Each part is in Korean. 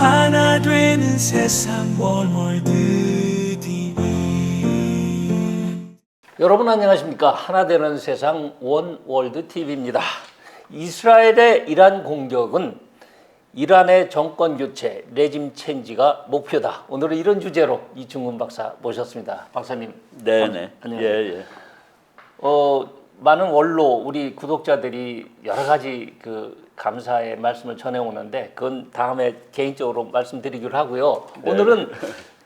하나 되는 세상 월월드 TV 여러분 안녕하십니까 하나 되는 세상 원월드 TV입니다. 이스라엘의 이란 공격은 이란의 정권 교체, 레짐 체인지가 목표다. 오늘은 이런 주제로 이충근 박사 모셨습니다. 박사님. 네네. 안녕하세요. 예, 예. 어, 많은 원로 우리 구독자들이 여러 가지 그 감사의 말씀을 전해 오는데 그건 다음에 개인적으로 말씀드리기로 하고요. 네. 오늘은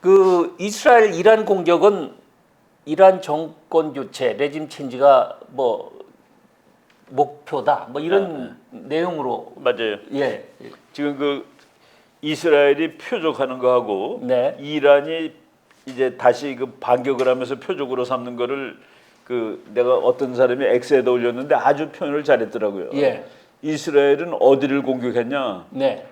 그 이스라엘 이란 공격은 이란 정권 교체, 레짐 체인지가 뭐 목표다. 뭐 이런 내용으로 맞아요. 예. 지금 그 이스라엘이 표적하는 거하고 네. 이란이 이제 다시 그 반격을 하면서 표적으로 삼는 거를 그 내가 어떤 사람이 엑스에다 올렸는데 아주 표현을 잘했더라고요. 예. 이스라엘은 어디를 공격했냐? 네.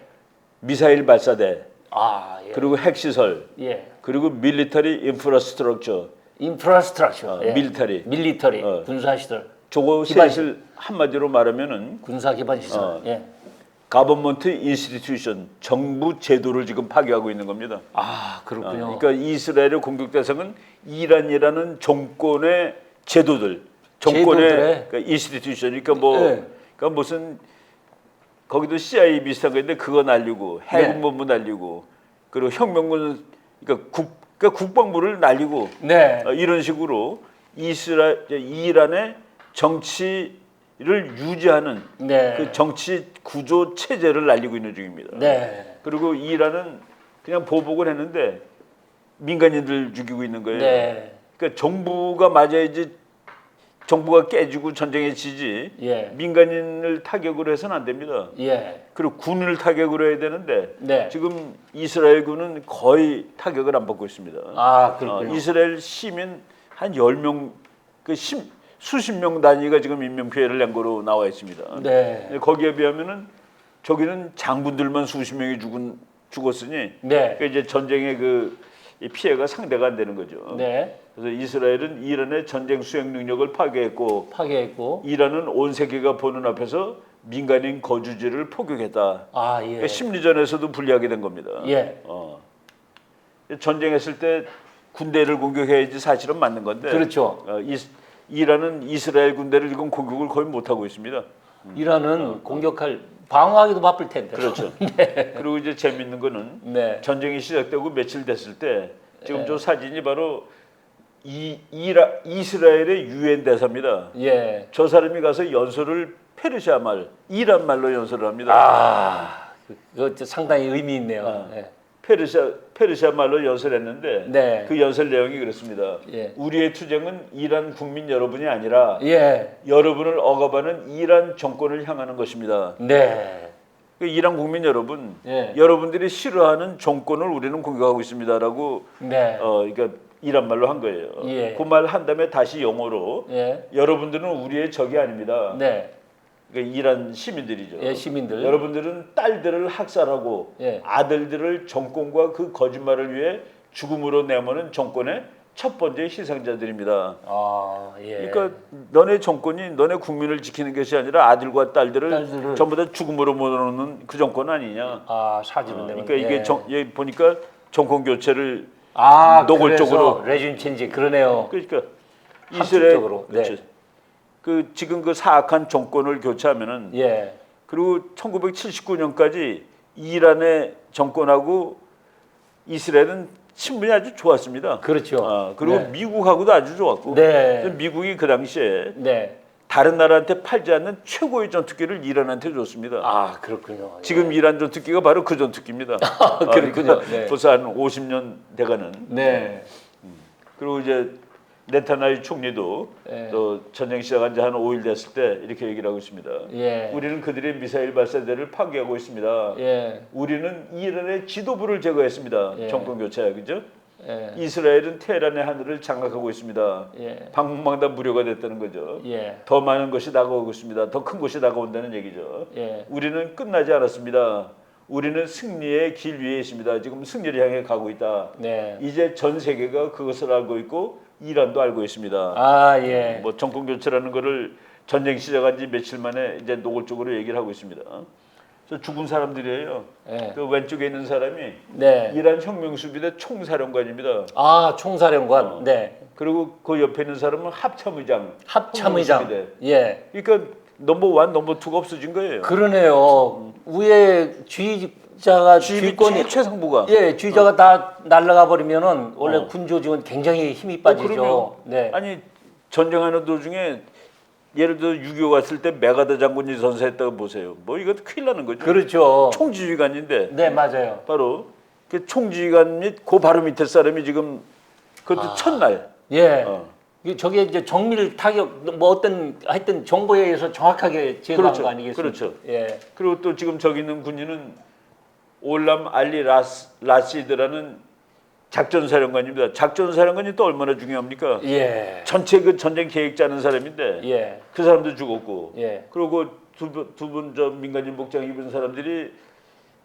미사일 발사대, 아, 예. 그리고 핵시설, 예. 그리고 밀리터리 인프라스트럭처. 인프라스트럭처. 어, 밀리터리. 밀리터리. 어. 군사 시설. 저거 셋을 한마디로 말하면은 군사 기반 시설. 어. 예. 가버먼트 인스티튜션 정부 제도를 지금 파괴하고 있는 겁니다. 아, 어, 그렇군요. 그러니까 이스라엘의 공격 대상은 이란이라는 정권의 제도들, 정권의? 그러니까 인스티튜션, 그러니까 뭐, 네. 그러니까 무슨 거기도 CIA 비슷한 건데 그거 날리고 네. 해군본부 날리고 그리고 혁명군, 그러니까 국, 그러니까 국방부를 날리고 네. 어, 이런 식으로 이스라엘, 이란의 정치를 유지하는 네. 그 정치 구조 체제를 날리고 있는 중입니다. 네. 그리고 이란은 그냥 보복을 했는데 민간인들 죽이고 있는 거예요. 네. 그러니까 정부가 맞아야지 정부가 깨지고 전쟁에 지지 예. 민간인을 타격으로 해서는 안 됩니다. 예. 그리고 군을 타격으로 해야 되는데 네. 지금 이스라엘 군은 거의 타격을 안 받고 있습니다. 아, 그렇군요. 어, 이스라엘 시민 한 10명 그 십, 수십 명 단위가 지금 인명 피해를 낸 거로 나와 있습니다. 네. 거기에 비하면은 저기는 장군들만 수십 명이 죽은 죽었으니 네. 그러니까 이제 전쟁의 그이 피해가 상대가 안 되는 거죠. 네. 그래서 이스라엘은 이란의 전쟁 수행 능력을 파괴했고 파괴했고. 이란은 온 세계가 보는 앞에서 민간인 거주지를 포격했다. 아, 예. 그러니까 심리전에서도 불리하게 된 겁니다. 예. 어. 전쟁했을 때 군대를 공격해야지 사실은 맞는 건데. 그렇죠. 어, 이, 이란은 이스라엘 군대를 지금 공격을 거의 못 하고 있습니다. 이란은 공격할 방어하기도 바쁠 텐데. 어, 그렇죠. 그리고 이제 재밌는 거는 네. 전쟁이 시작되고 며칠 됐을 때 지금 저 사진이 바로 이 이라, 이스라엘의 유엔 대사입니다. 예. 저 사람이 가서 연설을 페르시아 말, 이란 말로 연설을 합니다. 아, 그거 상당히 의미 있네요. 아. 예. 페르시아 페르시아 말로 연설했는데 네. 그 연설 내용이 그렇습니다. 예. 우리의 투쟁은 이란 국민 여러분이 아니라 예. 여러분을 억압하는 이란 정권을 향하는 것입니다. 네. 그 이란 국민 여러분, 예. 여러분들이 싫어하는 정권을 우리는 공격하고 있습니다라고 네. 어, 그러니까 이란 말로 한 거예요. 예. 그 말 한 다음에 다시 영어로 예. 여러분들은 우리의 적이 아닙니다. 네. 그러니까 이란 시민들이죠. 예, 시민들. 여러분들은 딸들을 학살하고 예. 아들들을 정권과 그 거짓말을 위해 죽음으로 내모는 정권의 첫 번째 희생자들입니다. 아, 예. 그러니까 너네 정권이 너네 국민을 지키는 것이 아니라 아들과 딸들을, 딸들을- 전부 다 죽음으로 몰아넣는 그 정권 아니냐. 아, 사진은 어, 그러니까 이게 예. 정, 여기 보니까 정권 교체를 아, 노골적으로. 레짐 체인지 그러네요. 그러니까 이스라엘 합법적으로. 그렇죠. 네. 그 지금 그 사악한 정권을 교체하면은 예. 그리고 1979년까지 이란의 정권하고 이스라엘은 친분이 아주 좋았습니다. 그렇죠. 아, 그리고 네. 미국하고도 아주 좋았고 네. 미국이 그 당시에 네. 다른 나라한테 팔지 않는 최고의 전투기를 이란한테 줬습니다. 아, 그렇군요. 지금 이란 전투기가 바로 그 전투기입니다. 아, 그렇군요. 그러니까 네. 벌써 한 50년 돼가는. 네. 그리고 이제 네타나이 총리도 네. 또 전쟁 시작한 지 한 5일 됐을 때 이렇게 얘기를 하고 있습니다. 예. 우리는 그들의 미사일 발사대를 파괴하고 있습니다. 예. 우리는 이란의 지도부를 제거했습니다. 예. 정권 교체, 그죠? 예. 이스라엘은 테헤란의 하늘을 장악하고 있습니다. 예. 방문방단 무료가 됐다는 거죠. 예. 더 많은 것이 다가오고 있습니다. 더 큰 것이 다가온다는 얘기죠. 예. 우리는 끝나지 않았습니다. 우리는 승리의 길 위에 있습니다. 지금 승리를 향해 가고 있다. 네. 이제 전 세계가 그것을 알고 있고 이란도 알고 있습니다. 아, 예. 뭐 정권 교체라는 거를 전쟁 시작한 지 며칠 만에 이제 노골적으로 얘기를 하고 있습니다. 저 죽은 사람들이에요. 예. 그 왼쪽에 있는 사람이 네. 이란 혁명수비대 총사령관입니다. 아, 총사령관. 어. 네. 그리고 그 옆에 있는 사람은 합참의장. 합참의장. 혁명수비대. 예. 그러니까 넘버 원, 넘버 투가 없어진 거예요. 그러네요. 위에 주의자가 최- 최상부가. 예, 주의자가 다 날아가 버리면은 원래 어. 군 조직은 굉장히 힘이 어, 빠지죠. 그럼요. 네. 아니 전쟁하는 도중에 예를 들어 6.25 갔을 때 메가더 장군이 선사했다고 보세요. 뭐 이것도 큰일 나는 거죠. 그렇죠. 총지휘관인데 네, 맞아요. 바로 그 총지휘관 및 그 바로 밑에 사람이 지금 그것도 아. 첫날 예. 어. 이게 저게 이제 정밀 타격 뭐 어떤 하여튼 정보에 의해서 정확하게 제거한 그렇죠. 거 아니겠습니까? 그렇죠. 예. 그리고 또 지금 저기 있는 군인은 올람 알리 라스, 라시드라는 작전사령관입니다. 작전사령관이 또 얼마나 중요합니까? 예. 전체 그 전쟁 계획 짜는 사람인데 예. 그 사람도 죽었고 예. 그리고 두분 저 민간인 복장 입은 사람들이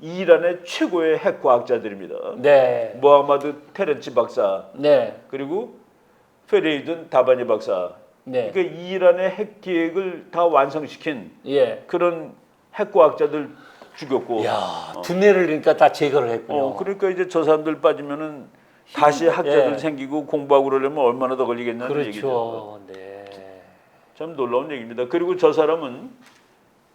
이란의 최고의 핵 과학자들입니다. 네. 모하마드 테렌치 박사 네. 그리고 페레이든 다바니 박사. 네. 그러니까 이란의 핵 계획을 다 완성시킨 예. 그런 핵 과학자들 죽였고. 야, 두뇌를 그러니까 다 제거를 했군요. 어, 그러니까 이제 저 사람들 빠지면은 다시 학자들 예. 생기고 공부하고 그러려면 얼마나 더 걸리겠냐는 얘기죠. 그렇죠. 네. 참 놀라운 얘기입니다. 그리고 저 사람은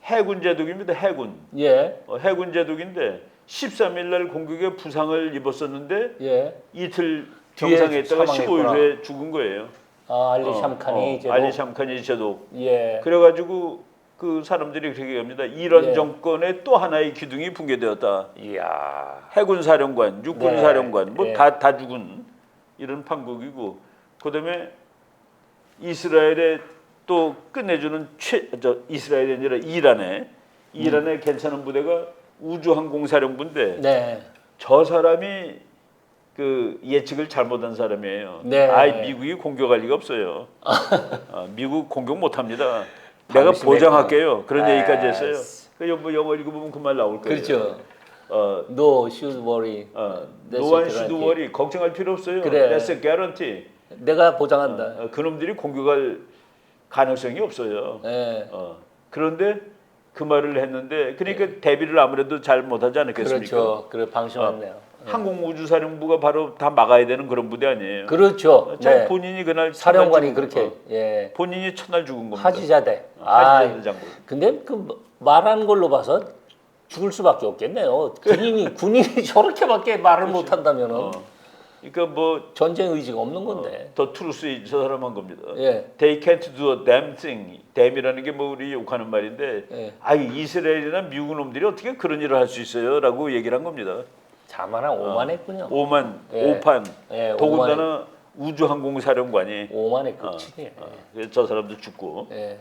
해군 제독입니다. 해군. 예. 어, 해군 제독인데 13일 날 공격에 부상을 입었었는데 예. 이틀 뒤에 병상에 있다가 사망했구나. 15일 후에 죽은 거예요. 아, 알리 어, 샴칸이 어, 이제 알리 샴칸이 제독. 예. 그래가지고 그 사람들이 그렇게 합니다. 이런 예. 정권의 또 하나의 기둥이 붕괴되었다. 이야. 해군 사령관, 육군 네. 사령관, 뭐 예. 다다 죽은 이런 판국이고 그다음에 이스라엘에 또 끝내주는 최 저 이스라엘이 아니라 이란에 이란의 괜찮은 부대가 우주항공사령부인데 네. 저 사람이 그 예측을 잘못한 사람이에요. 네. 아이 미국이 공격할 리가 없어요. 아, 미국 공격 못합니다. 내가. 보장할게요. 그런 아, 얘기까지 했어요. 그 영어 영어 읽어보면 그 말 나올 거예요. 그렇죠. 어, No should worry. 어, a 씨도 guarantee. 월이 걱정할 필요 없어요. 그래. That's a guarantee. 내가 보장한다. 어, 그놈들이 공격할 가능성이 없어요. 예. 어, 그런데 그 말을 했는데 그러니까 대비를 아무래도 잘 못하지 않았겠습니까? 그렇죠. 그래 방심했네요. 항공우주사령부가 바로 다 막아야 되는 그런 부대 아니에요. 그렇죠. 자 네. 본인이 그날 사령관이 그렇게 거. 예. 어, 본인이 첫날 죽은 겁니다. 하지자대. 어, 아, 하지자대 장군. 근데 그 말한 걸로 봐서 죽을 수밖에 없겠네요. 군인이 군인이 저렇게밖에 말을 못 한다면은 어, 그러니까 뭐 전쟁 의지가 없는 건데. 더 트루스 저 사람 한 겁니다. 예. They can't do a damn thing. damn이라는 게 뭐 우리 욕하는 말인데, 예. 아 이스라엘이나 미국 놈들이 어떻게 그런 일을 할 수 있어요?라고 얘기를 한 겁니다. 자만한 오만했군요. 오만, 예. 오판, 예, 더군다나 우주항공사령관이 오만의 어, 끝이네. 어, 그래서 저 사람도 죽고. 예.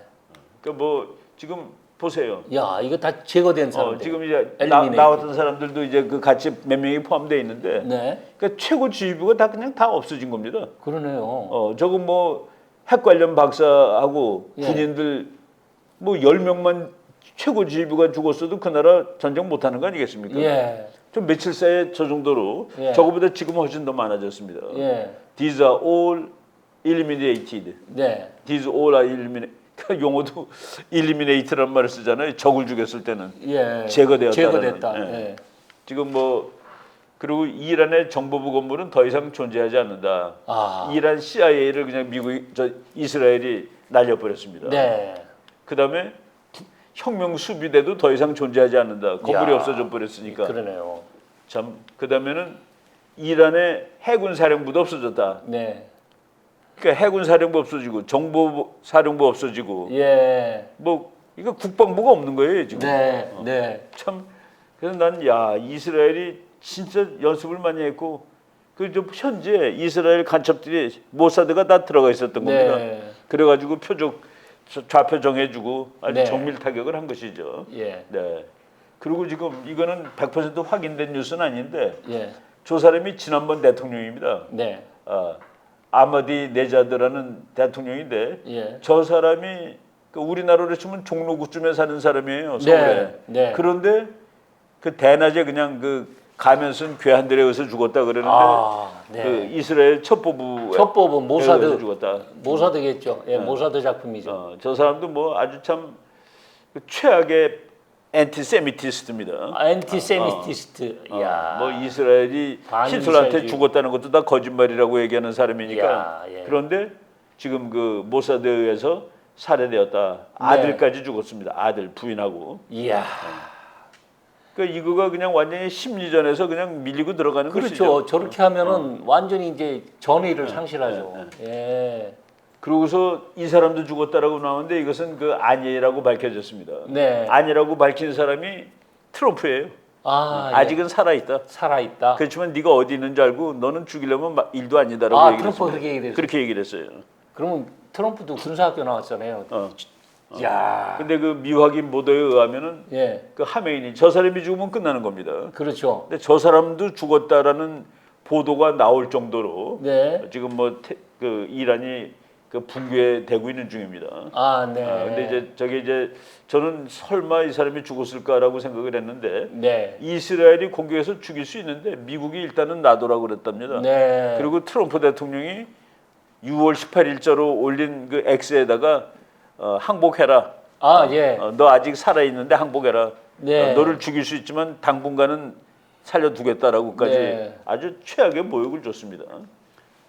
그러니까 뭐 지금 보세요. 야, 이거 다 제거된 어, 사람들. 지금 이제 나, 엘리미네이트. 나왔던 사람들도 이제 그 같이 몇 명이 포함되어 있는데, 네. 그러니까 최고 지휘부가 다 그냥 다 없어진 겁니다. 그러네요. 어, 저거 뭐핵 관련 박사하고 예. 군인들 뭐 10명만 최고 지휘부가 죽었어도 그 나라 전쟁 못 하는 거 아니겠습니까? 예. 좀 며칠 사이에 저 정도로 예. 저거보다 지금 훨씬 더 많아졌습니다. 예. These are all eliminated. 네. These all are eliminated. 그 용어도 eliminate라는 말을 쓰잖아요. 적을 죽였을 때는. 예. 제거되었다라는, 제거됐다. 예. 예. 지금 뭐 그리고 이란의 정보부 건물은 더 이상 존재하지 않는다. 아. 이란 CIA를 그냥 미국이 저 이스라엘이 날려버렸습니다. 네. 그다음에 혁명 수비대도 더 이상 존재하지 않는다. 건물이 야. 없어져 버렸으니까. 그러네요. 참 그다음에는 이란의 해군 사령부도 없어졌다. 네. 그러니까 해군 사령부 없어지고 정보 사령부 없어지고 예. 뭐 이거 국방부가 없는 거예요 지금. 네. 네. 참 그래서 난 야 이스라엘이 진짜 연습을 많이 했고 그좀 현재 이스라엘 간첩들이 모사드가 다 들어가 있었던 겁니다. 네. 그래가지고 표적 좌표 정해주고 아주 네. 정밀 타격을 한 것이죠. 예. 네. 그리고 지금 이거는 100% 확인된 뉴스는 아닌데 예. 저 사람이 지난번 대통령입니다. 네. 아, 아마디 네자드라는 대통령인데 예. 저 사람이 그 우리나라로 치면 종로구쯤에 사는 사람이에요. 서울에. 네, 네. 그런데 그 대낮에 그냥 그 가면 쓴 괴한들에 의해서 죽었다 그러는데 아, 그 네. 이스라엘 첩보부 첩보부 모사드 죽었다. 모사드겠죠. 예, 네. 모사드 작품이죠. 어, 저 사람도 뭐 아주 참그 최악의 엔티세미티스트입니다. 안티세미티스트. 어, 야. 뭐 이스라엘이. 히틀러한테 죽었다는 것도 다 거짓말이라고 얘기하는 사람이니까 야, 예. 그런데 지금 그 모사드에 의해서 살해되었다. 네. 아들까지 죽었습니다. 아들 부인하고. 이야. 그러니까 이거가 그냥 완전히 심리전에서 그냥 밀리고 들어가는 그렇죠. 것이죠. 저렇게 하면은 완전히 이제 전의를 상실하죠. 예. 그러고서 이 사람도 죽었다라고 나오는데 이것은 그 아니라고 밝혀졌습니다. 네. 아니라고 밝힌 사람이 트럼프예요. 아, 예. 아직은 살아 있다. 살아 있다. 그렇지만 네가 어디 있는 줄 알고 너는 죽이려면 막 일도 아니다라고 아, 얘기를 했습니다. 그렇게 얘기를 그렇게 얘기를 했어요. 그러면 트럼프도 군사학교 나왔잖아요. 어. 야. 근데 그 미확인 보도에 의하면은 예. 그 하메인이 저 사람이 죽으면 끝나는 겁니다. 그렇죠. 근데 저 사람도 죽었다라는 보도가 나올 정도로 네. 지금 뭐 그 이란이 그 붕괴되고 있는 중입니다. 아, 네. 아, 근데 이제 저게 이제 저는 설마 이 사람이 죽었을까라고 생각을 했는데 네. 이스라엘이 공격해서 죽일 수 있는데 미국이 일단은 놔두라고 그랬답니다. 네. 그리고 트럼프 대통령이 6월 18일자로 올린 그 X에다가 어, 항복해라. 아, 예. 어, 너 아직 살아 있는데 항복해라. 네. 어, 너를 죽일 수 있지만 당분간은 살려두겠다라고까지 네. 아주 최악의 모욕을 줬습니다.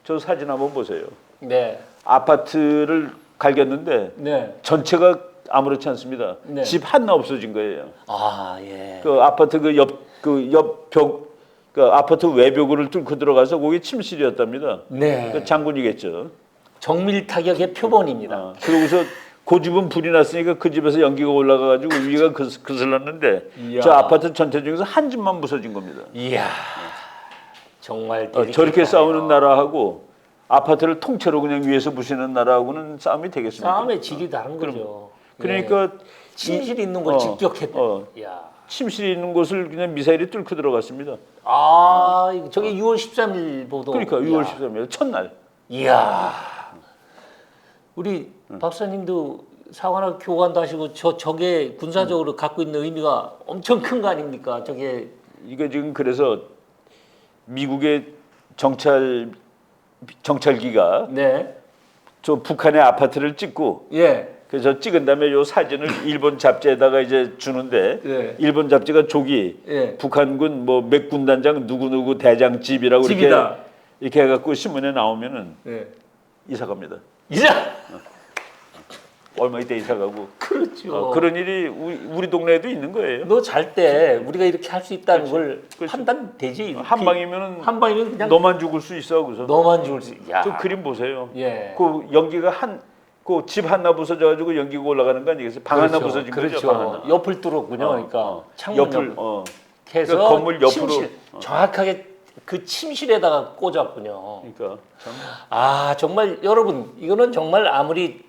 저 사진 한번 보세요. 네. 아파트를 갈겼는데 네. 전체가 아무렇지 않습니다. 네. 집 하나 없어진 거예요. 아, 예. 그 아파트 그 옆 그 옆벽 그 아파트 외벽을 뚫고 들어가서 거기 침실이었답니다. 네. 그 장군이겠죠. 정밀 타격의 표본입니다. 어, 그러고서 그 집은 불이 났으니까 그 집에서 연기가 올라가가지고 위가 그스- 그슬렀는데 이야. 저 아파트 전체 중에서 한 집만 부서진 겁니다. 이야. 정말 어, 저렇게 싸우는 나라하고 아파트를 통째로 그냥 위에서 부시는 나라하고는 싸움이 되겠습니까? 싸움의 질이 다른 거죠. 그러니까 예. 침실 있는 걸 어, 직격했다. 어. 야. 침실이 있는 곳을 그냥 미사일이 뚫고 들어갔습니다. 아, 이거 저게 6월 13일 보도. 그러니까 6월 이야. 13일 첫날. 이야. 우리 박사님도 사관학 교관도 하시고 저 저게 군사적으로 갖고 있는 의미가 엄청 큰 거 아닙니까? 저게 이거 지금 그래서 미국의 정찰 정찰기가 네. 저 북한의 아파트를 찍고 예. 그래서 찍은 다음에 요 사진을 일본 잡지에다가 이제 주는데 예. 일본 잡지가 조기 예. 북한군 뭐 몇 군단장 누구 누구 대장 집이라고 이렇게 집이다. 이렇게 해갖고 신문에 나오면은 예. 이사 갑니다. 이자. 얼마 있다 이사 가고 그렇죠. 어, 그런 일이 우리, 우리 동네에도 있는 거예요. 너 잘 때 우리가 이렇게 할 수 있다는 걸 그렇지. 판단되지. 한 방이면은 한 방이면 그냥 너만 죽을 수 있어. 그래서 너만 죽을 수. 야. 저 그림 보세요. 예. 그 연기가 한 그 집 하나 부서져 가지고 연기가 올라가는 거 아니겠어요? 방 하나 부서진 그렇죠. 거죠. 방 하나. 옆을 뚫었군요. 어, 그러니까 어. 창문 옆을 옆을 어. 해서 그 건물 옆으로. 침실, 정확하게 그 침실에다가 꽂았군요. 그러니까 참 아 정말 여러분 이거는 정말 아무리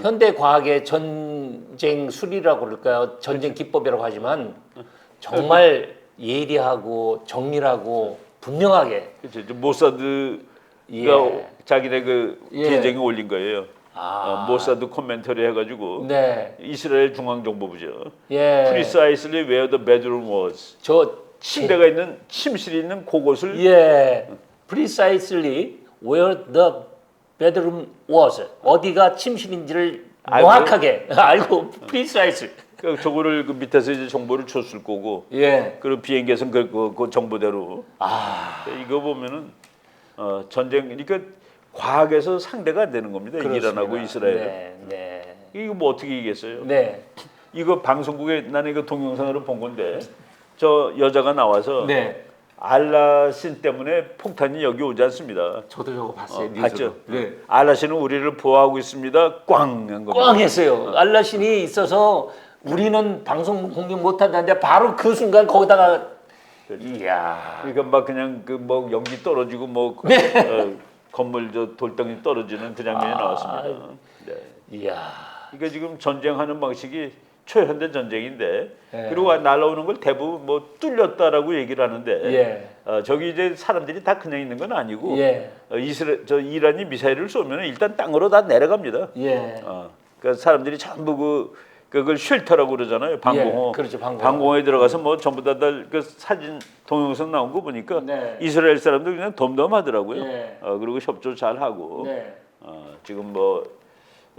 현대 과학의 전쟁 수리라고 그럴까요? 전쟁 기법이라고 하지만 정말 예리하고 정밀하고 분명하게 그렇죠. 이제 모사드가 예. 자기네 그 예. 계정에 올린 거예요. 아. 어, 모사드 코멘터리 해가지고 네. 이스라엘 중앙정보부죠. 예. Precisely where the bedroom was. 저 침대가 있는 침실이 있는 그곳을 예. Precisely where the bedroom was. 어디가 침실인지를 알고? 정확하게 알고 precise. 그 저거를 그 밑에서 이제 정보를 줬을 거고 예. 그리고 비행기에서 그, 그, 그 정보대로 아. 이거 보면은 어, 전쟁 그러니까 과학에서 상대가 안 되는 겁니다. 이란하고 이스라엘. 네. 네. 이거 뭐 어떻게 이겠어요? 네. 이거 방송국에 나는 이거 동영상으로 본 건데 저 여자가 나와서 네. 알라신 때문에 폭탄이 여기 오지 않습니다. 저도 저거 봤어요. 어. 봤죠? 네. 알라신은 우리를 보호하고 있습니다. 꽝한 겁니다. 꽝 했어요. 알라신이 있어서 우리는 방송 공개 못 한다는데 바로 그 순간 거기다가 이야. 그러니까 막 그냥 그 뭐 연기 떨어지고 뭐 네. 어, 건물 저 돌덩이 떨어지는 그 장면이 아. 나왔습니다. 네. 이야. 그러니까 지금 전쟁하는 방식이 초현대 전쟁인데 예. 그리고 날라오는 걸 대부분 뭐 뚫렸다라고 얘기를 하는데 예. 어, 저기 이제 사람들이 다 그냥 있는 건 아니고 예. 어, 이스라 저 이란이 미사일을 쏘면 일단 땅으로 다 내려갑니다. 예. 어, 그러니까 사람들이 전부 그 그걸 쉘터라고 그러잖아요. 방공호. 예, 그렇죠, 방공호. 에 들어가서 뭐 전부 다그 사진 동영상 나온 거 보니까 네. 이스라엘 사람들 그냥 덤덤하더라고요. 예. 어, 그리고 협조 잘 하고. 네. 어, 지금 뭐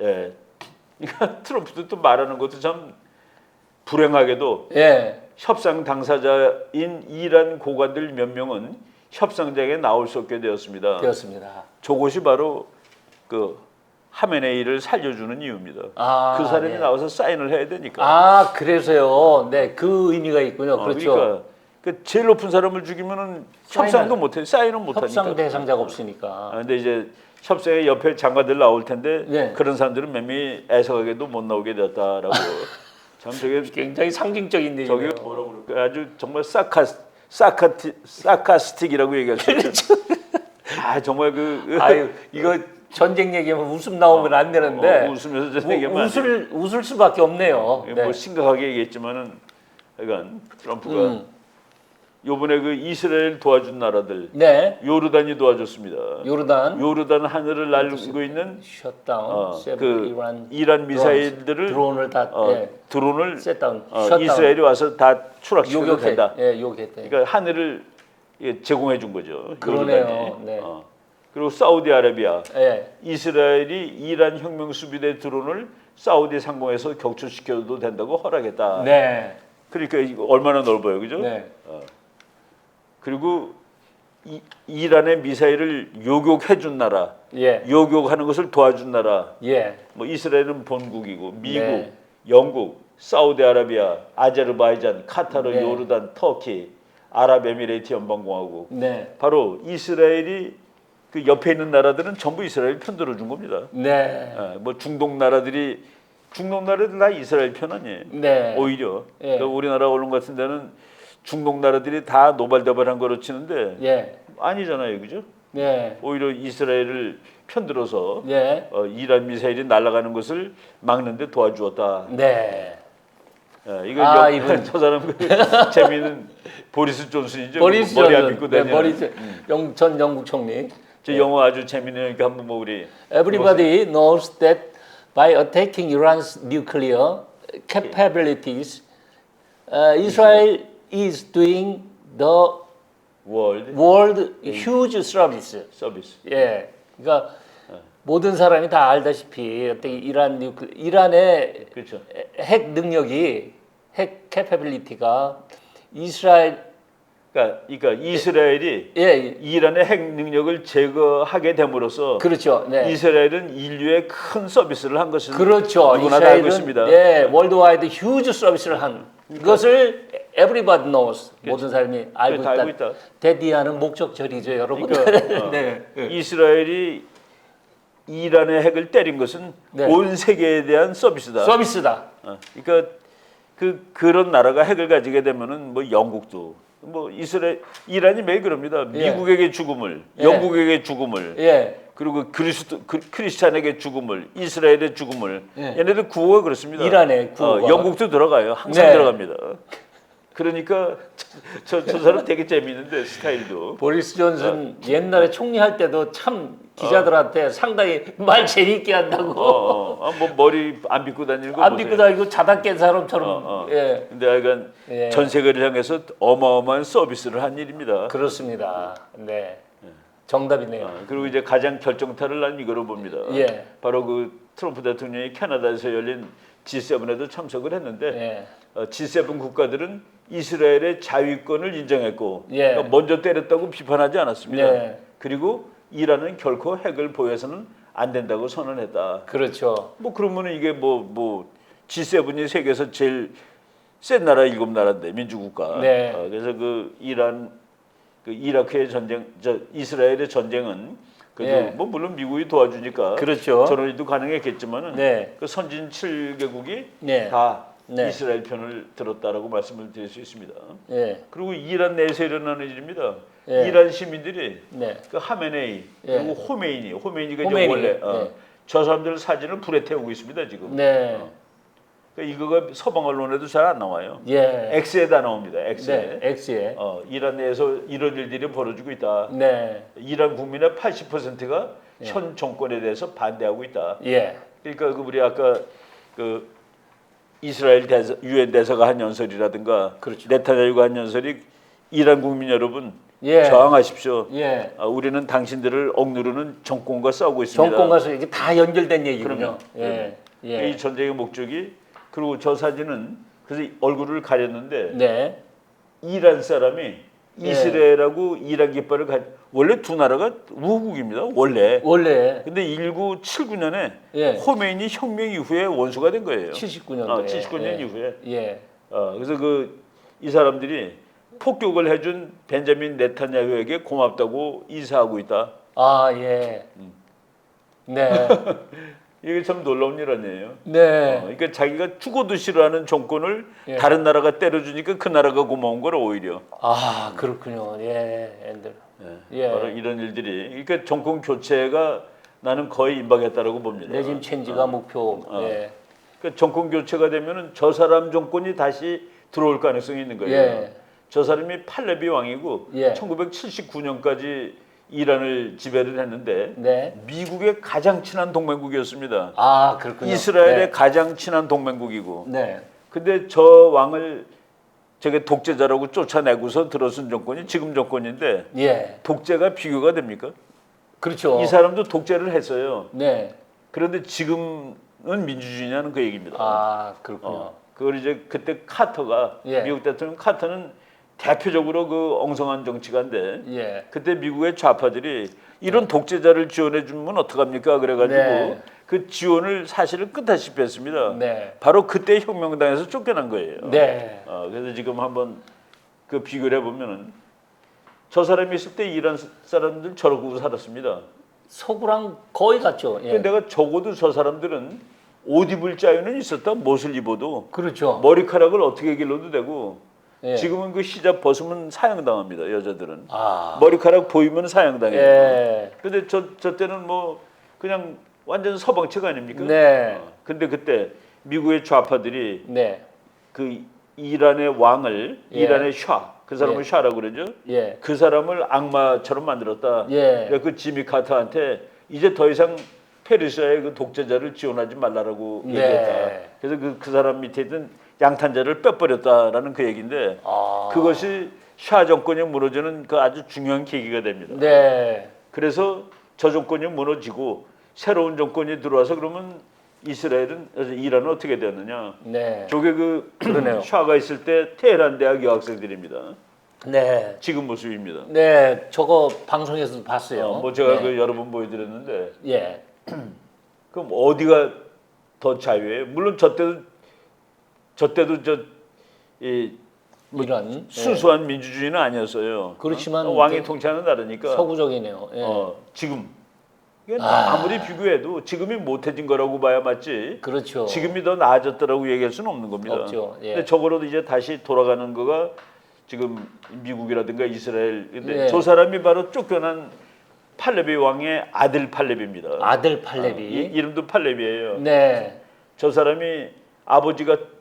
예. 그러니까 트럼프도 또 말하는 것도 참 불행하게도 예. 협상 당사자인 이란 고관들 몇 명은 협상장에 나올 수 없게 되었습니다. 되었습니다. 저것이 바로 그 하메네이를 살려주는 이유입니다. 아, 그 사람이 네. 나와서 사인을 해야 되니까. 아, 그래서요. 네, 그 의미가 있군요. 어, 그렇죠. 그러니까 그 제일 높은 사람을 죽이면은 사인을- 협상도 못해, 사인은 못하니까. 협상 대상자가 없으니까. 아, 근데 이제 협상에 옆에 장관들 나올 텐데 네. 그런 사람들은 몇몇 애석하게도 못 나오게 되었다라고. 참 저게 굉장히 상징적인 저게 얘기네요. 뭐라고 그럴까? 아주 정말 사카 사카티 사카스틱이라고 얘기할 수 있죠. 아 정말 그 그렇죠. 아유, 이거 전쟁 얘기하면 웃음 나오면 안 되는데 어, 웃으면서 저 우- 얘기하면 안 웃을 웃을 수밖에 없네요. 돼. 네. 뭐 심각하게 얘기했지만은 그러니까 트럼프가 음. 요번에 그 이스라엘 도와준 나라들 네. 요르단이 도와줬습니다. 요르단 요르단 하늘을 날고 있는 샷다운 어, 그 이란 이란 미사일들을 드론을 다 어, 예, 드론을 셋다운 어, 셧다운. 이스라엘이 와서 다 추락시켜도 된다. 예, 요격했대. 그러니까 하늘을 예, 제공해 준 거죠. 그러네요. 요르단이. 네. 어. 그리고 사우디아라비아, 예. 이스라엘이 이란 혁명 수비대 드론을 사우디 상공에서 격추시켜도 된다고 허락했다. 네. 그러니까 얼마나 넓어요, 그죠? 네. 그리고 이, 이란의 미사일을 요격해 준 나라, 예. 요격하는 것을 도와준 나라, 예. 뭐 이스라엘은 본국이고 미국, 네. 영국, 사우디아라비아, 아제르바이잔, 카타르, 네. 요르단, 터키, 아랍에미레이트 연방공화국. 네. 바로 이스라엘이 그 옆에 있는 나라들은 전부 이스라엘 편 들어준 겁니다. 네. 예, 뭐 중동 나라들이 중동 나라들 다 이스라엘 편 아니에요. 네. 오히려 예. 그러니까 우리나라 언론 같은 데는 중동 나라들이 다 노발대발한 거로 치는데 예. 아니잖아요, 그죠? 네. 오히려 이스라엘을 편들어서 예. 어, 이란 미사일이 날아가는 것을 막는데 도와주었다. 네. 예, 이거 아, 영- 이분. 저 사람 그 재미는 보리스 존슨이죠. 보리스 머리 안 존슨. 빗고 네. 보리스 영, 전 영국 총리. 저 영어 아주 재미있는 거 한번 뭐 우리 Everybody knows that by attacking Iran's nuclear capabilities, uh, Israel is doing the 월드 world huge service. 서비스. 예. 그러니까 모든 사람이 다 알다시피 어떻게 이란 뉴클 이란의 그렇죠. 핵 능력이 핵 캐퍼빌리티가 이스라엘 그러니까, 그러니까 이스라엘이 예, 예. 이란의 핵 능력을 제거하게 됨으로써 그렇죠. 네. 이스라엘은 인류에 큰 서비스를 한 것을 그렇죠. 누구나 다 알고 있습니다. 예, 월드와이드 휴즈 서비스를 한 그것을 everybody knows 모든 사람이 알고 다 있다. 알고 있다. 데디하는 목적절이죠, 여러분. 그러니까, 어, 네. 이스라엘이 이란의 핵을 때린 것은 네. 온 세계에 대한 서비스다. 서비스다. 어, 그러니까 그 그런 나라가 핵을 가지게 되면은 뭐 영국도 뭐 이스라엘 이란이 매일 그럽니다. 예. 미국에게 죽음을, 예. 영국에게 죽음을, 예. 그리고 그리스도 그, 크리스찬에게 죽음을, 이스라엘의 죽음을. 예. 얘네들 구호가 그렇습니다. 이란의 구호가. 어, 영국도 들어가요. 항상 네. 들어갑니다. 그러니까 저, 저 사람 되게 재미있는데 스타일도. 보리스 존슨 옛날에 총리할 때도 참 기자들한테 상당히 말 재밌게 한다고 어, 어, 아, 뭐 머리 안 빗고 다니고 안 믿고 다니고 자다 깬 사람처럼 어, 어. 예 근데 하여간 예. 전 세계를 향해서 어마어마한 서비스를 한 일입니다. 그렇습니다. 네 정답이네요. 어, 그리고 이제 가장 결정타를 난 이거로 봅니다. 예. 바로 그 트럼프 대통령이 캐나다에서 열린 G7에도 참석을 했는데 예. 어, G7 국가들은 이스라엘의 자위권을 인정했고 예. 그러니까 먼저 때렸다고 비판하지 않았습니다. 네. 그리고 이란은 결코 핵을 보여서는 안 된다고 선언했다. 그렇죠. 뭐 그러면은 이게 뭐뭐 G7이 세계에서 제일 센 나라 일곱 나라인데 민주국가. 네. 어, 그래서 그 이란 그 이라크의 전쟁, 저 이스라엘의 전쟁은 그래도 예. 뭐 물론 미국이 도와주니까 그렇죠. 일도 가능했겠지만은 네. 그 선진 7개국이 네. 다 네. 이스라엘 편을 들었다라고 말씀을 드릴 수 있습니다. 예. 그리고 이란 내에서 일어나는 일입니다. 예. 이란 시민들이 네. 그 하메네이 예. 그리고 호메이니가 이제 호메이니, 원래 어, 네. 저 사람들 사진을 불에 태우고 있습니다 지금. 네. 그러니까 이거가 서방 언론에도 잘 안 나와요. 예. X에다 나옵니다. X에. 네. X에. 어, 이란 내에서 이런 일들이 벌어지고 있다. 네. 이란 국민의 80%가 현 정권에 대해서 반대하고 있다. 예. 그러니까 그 우리 아까 그 이스라엘 대사, 유엔 대사가 한 연설이라든가 그렇죠. 네타냐후가 한 연설이 이란 국민 여러분 예. 저항하십시오. 예. 아, 우리는 당신들을 억누르는 정권과 싸우고 있습니다. 정권과서 이게 다 연결된 얘기군요. 그럼요. 예. 예. 이 전쟁의 목적이 그리고 저 사진은 그래서 얼굴을 가렸는데 네. 이란 사람이 예. 이스라엘하고 이란 깃발을 가 원래 두 나라가 우호국입니다. 원래. 원래 근데 1979년에 예. 호메이니 혁명 이후에 원수가 된 거예요. 79년도에. 어, 79년 예. 이후에. 예. 어, 그래서 그 이 사람들이 폭격을 해준 벤자민 네타냐후에게 고맙다고 인사하고 있다. 아, 예. 음. 네. 이게 참 놀라운 일 아니에요. 어, 네. 그러니까 자기가 죽어도 싫어하는 정권을 예. 다른 나라가 때려주니까 그 나라가 고마운 거라 오히려. 아, 그렇군요. 예. 앤들. 예. 예. 바로 이런 일들이. 그러니까 정권 교체가 나는 거의 임박했다라고 봅니다. 레짐 체인지가 목표. 어. 예. 그러니까 정권 교체가 되면은 저 사람 정권이 다시 들어올 가능성이 있는 거예요. 예. 저 사람이 팔레비 왕이고 예. 1979년까지 이란을 지배를 했는데 네. 미국의 가장 친한 동맹국이었습니다. 아, 그렇군요. 이스라엘의 가장 친한 동맹국이고. 네. 근데 저 왕을 저게 독재자라고 쫓아내고서 들어선 정권이 지금 정권인데 네. 예. 독재가 비교가 됩니까? 그렇죠. 이 사람도 독재를 했어요. 네. 그런데 지금은 민주주의냐는 그 얘기입니다. 아, 그렇군요. 어, 그걸 이제 그때 카터가 예. 미국 대통령 카터는 대표적으로 그 엉성한 정치가인데 예. 그때 미국의 좌파들이 이런 독재자를 지원해 주면 어떡합니까? 그래가지고 네. 그 지원을 사실은 끝다시피 했습니다. 네. 바로 그때 혁명당에서 쫓겨난 거예요. 네. 어, 그래서 지금 한번 그 비교를 해보면은 저 사람이 있을 때 이란 사람들 저러고 살았습니다. 서구랑 거의 같죠. 예. 근데 내가 적어도 저 사람들은 옷 입을 자유는 있었다. 못을 입어도 그렇죠. 머리카락을 어떻게 길러도 되고 예. 지금은 그 히잡 벗으면 사형당합니다. 여자들은 아. 머리카락 보이면 사형당해요. 예. 근데 저, 저 때는 뭐 그냥 완전 서방책 아닙니까? 네. 어, 근데 그때 미국의 좌파들이 네. 그 이란의 왕을 예. 이란의 샤, 그 사람을 예. 샤라고 그러죠. 예. 그 사람을 악마처럼 만들었다. 예. 그 지미 카터한테 이제 더 이상 페르시아의 그 독재자를 지원하지 말라라고 네. 얘기했다. 그래서 그, 그 사람 밑에 있던 양탄자를 빼버렸다라는 그 얘기인데 아. 그것이 샤 정권이 무너지는 그 아주 중요한 계기가 됩니다. 네. 그래서 저 정권이 무너지고 새로운 정권이 들어와서 그러면 이스라엘은 이란은 어떻게 되었느냐? 네. 저게 그 그러네요. 샤가 있을 때 테헤란 대학 여학생들입니다. 네. 지금 모습입니다. 네. 저거 방송에서도 봤어요. 어, 뭐 제가 네. 그 여러 번 보여드렸는데 예. 그럼 어디가 더 자유예요? 물론 저 때도 저 때도 저이 이런 순수한 민주주의는 아니었어요. 그렇지만 어? 왕이 그 통치하는 나라니까. 예. 서구적이네요. 예. 어, 지금 아. 아무리 비교해도 지금이 못해진 거라고 봐야 맞지. 그렇죠. 지금이 더 나아졌다라고 얘기할 수는 없는 겁니다. 없죠. 예. 근데 적어도 이제 다시 돌아가는 거가 지금 미국이라든가 이스라엘. 근데 예. 저 사람이 바로 쫓겨난 팔레비 왕의 아들 팔레비입니다. 아들 이, 팔레비. 이름도 팔레비예요. 네. 저 사람이 아버지가 그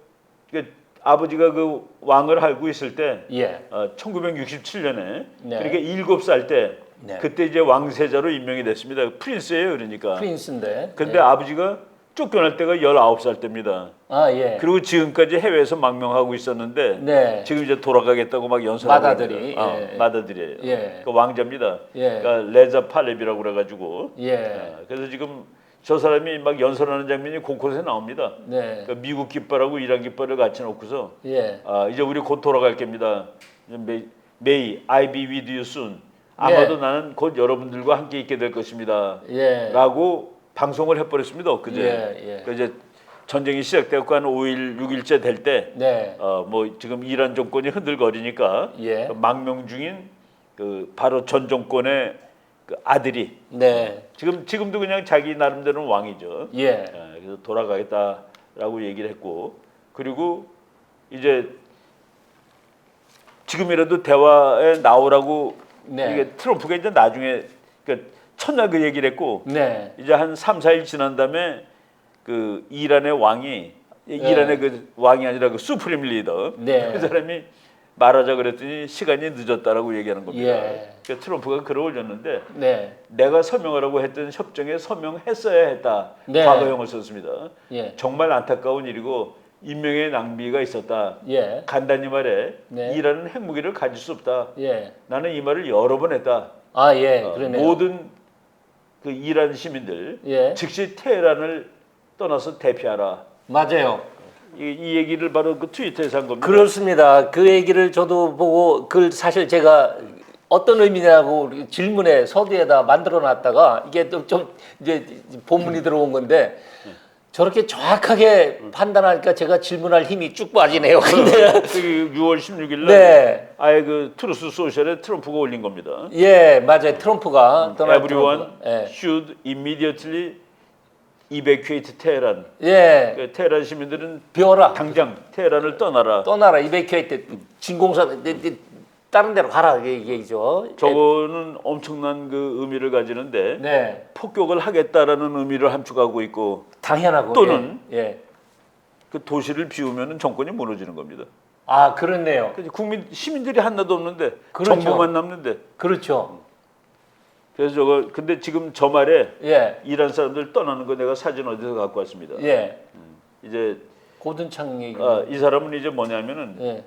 아버지가 그 왕을 알고 있을 때 예. 어, 1967년에 네. 그러니까 일곱 살 때 네. 그때 이제 왕세자로 임명이 됐습니다. 프린스예요, 그러니까. 프린스인데. 근데 예. 아버지가 쫓겨날 때가 19살 때입니다. 아, 예. 그리고 지금까지 해외에서 망명하고 있었는데 네. 지금 이제 돌아가겠다고 막 연설하고 마다들이. 어, 예. 마다들이에요. 예. 그 왕자입니다. 예. 그러니까 레자 팔레비라고 그래 가지고 예. 어, 그래서 지금 저 사람이 막 연설하는 장면이 곳곳에 나옵니다. 네. 그러니까 미국 깃발하고 이란 깃발을 같이 놓고서 예. 아, 이제 우리 곧 돌아갈 겁니다. May, may I be with you soon. 아마도 예. 나는 곧 여러분들과 함께 있게 될 것입니다. 예. 라고 방송을 해버렸습니다. 엊그제. 예, 예. 그 이제 전쟁이 시작되고 한 5일, 6일째 될 때, 네. 어, 뭐 지금 이란 정권이 흔들거리니까 예. 그 망명 중인 그 바로 전 정권의 그 아들이 네. 지금 지금도 그냥 자기 나름대로는 왕이죠. 예. 예, 그래서 돌아가겠다라고 얘기를 했고 그리고 이제 지금이라도 대화에 나오라고 네. 이게 트럼프가 이제 나중에 그 첫날 그 얘기를 했고 네. 이제 한 3, 4일 지난 다음에 그 이란의 왕이 이란의 그 왕이 아니라 그 수프림 리더 네. 그 사람이 말하자 그랬더니 시간이 늦었다라고 얘기하는 겁니다. 예. 그러니까 트럼프가 글을 올렸는데 네. 내가 서명하라고 했던 협정에 서명했어야 했다. 네. 과거형을 썼습니다. 예. 정말 안타까운 일이고 인명의 낭비가 있었다. 예. 간단히 말해 네. 이란은 핵무기를 가질 수 없다. 예. 나는 이 말을 여러 번 했다. 아, 예. 어, 그러네요. 모든 그 이란 시민들 예. 즉시 테헤란을 떠나서 대피하라. 맞아요. 이, 이 얘기를 바로 그 트위터에서 한 겁니다. 그렇습니다. 그 얘기를 저도 보고 그 사실 제가 어떤 의미냐고 질문에 서두에다 만들어 놨다가 이게 또좀 이제 본문이 들어온 건데 저렇게 정확하게 판단하니까 제가 질문할 힘이 쭉 빠지네요. 근데 그 6월 16일 날 네. 아예 그 트루스 소셜에 트럼프가 올린 겁니다. 예, 맞아요. 트럼프가 도널드 Everyone 트럼프. 예. should immediately evacuate 테헤란. 예. 그 테헤란 시민들은 비워라. 당장 테헤란을 떠나라. 떠나라. 이베이큐에이트 진공사 다른 데로 가라 이게 얘기죠. 저거는 엄청난 그 의미를 가지는데 네. 폭격을 하겠다라는 의미를 함축하고 있고 당연하고 또는 예. 예. 그 도시를 비우면 정권이 무너지는 겁니다. 아, 그렇네요. 국민 시민들이 하나도 없는데 그렇죠. 정부만 남는데 그렇죠. 그래서 저거 근데 지금 저 말에 예. 이란 사람들 떠나는 거 내가 사진 어디서 갖고 왔습니다. 예. 이제 고든창 얘기. 아, 이 사람은 이제 뭐냐면은 예.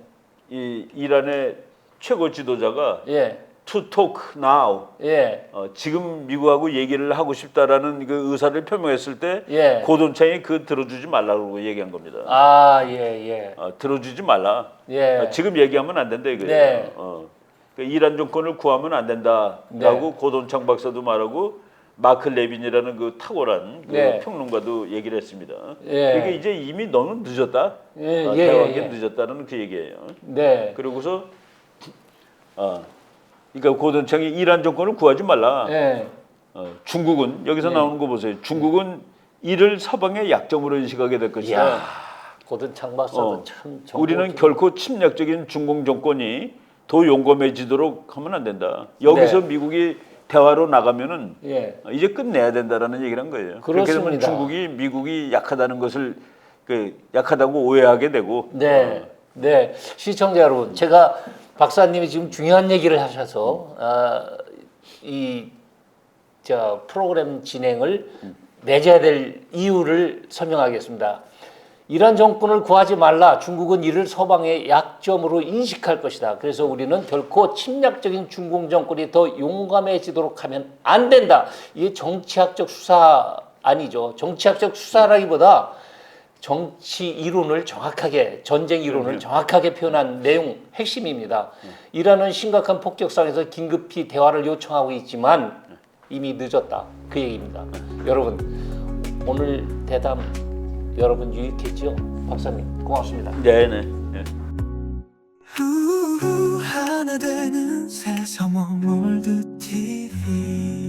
이 이란의 최고 지도자가 예. to talk now 예. 어, 지금 미국하고 얘기를 하고 싶다라는 그 의사를 표명했을 때 예. 고돈창이 그 들어주지 말라고 얘기한 겁니다. 아, 예, 예. 어, 들어주지 말라. 예. 어, 지금 얘기하면 안 된다 이거예요. 네. 어, 그 이란 정권을 구하면 안 된다라고 네. 고돈창 박사도 말하고 마크 레빈이라는 그 탁월한 그 네. 평론가도 얘기를 했습니다. 예. 이게 이제 이미 너는 늦었다. 예, 어, 예, 대화하기 예. 늦었다는 그 얘기예요. 네. 그러고서 어, 그러니까 고돈창이 이란 정권을 구하지 말라. 예. 어, 중국은 여기서 네. 나오는 거 보세요. 중국은 이를 서방의 약점으로 인식하게 될 것이다. 이야. 고든창 박사도 어, 참 우리는 좀- 결코 침략적인 중공 정권이 더 용감해지도록 하면 안 된다. 여기서 네. 미국이 대화로 나가면은 예. 이제 끝내야 된다라는 얘기를 한 거예요. 그렇게 되면 그렇습니다. 중국이 미국이 약하다는 것을 그 약하다고 오해하게 되고 네, 네 시청자 여러분, 제가 박사님이 지금 중요한 얘기를 하셔서 아, 이저 프로그램 진행을 내줘야 될 이유를 설명하겠습니다. 이란 정권을 구하지 말라. 중국은 이를 서방의 약점으로 인식할 것이다. 그래서 우리는 결코 침략적인 중공 정권이 더 용감해지도록 하면 안 된다. 이게 정치학적 수사 아니죠. 정치학적 수사라기보다 정치 이론을 정확하게 전쟁 이론을 정확하게 표현한 내용 핵심입니다. 이란은 심각한 폭격상에서 긴급히 대화를 요청하고 있지만 이미 늦었다. 그 얘기입니다. 여러분 오늘 대담 여러분 유익했죠? 박사님 고맙습니다. 네네. 네. 우우 하나 되는 월드 TV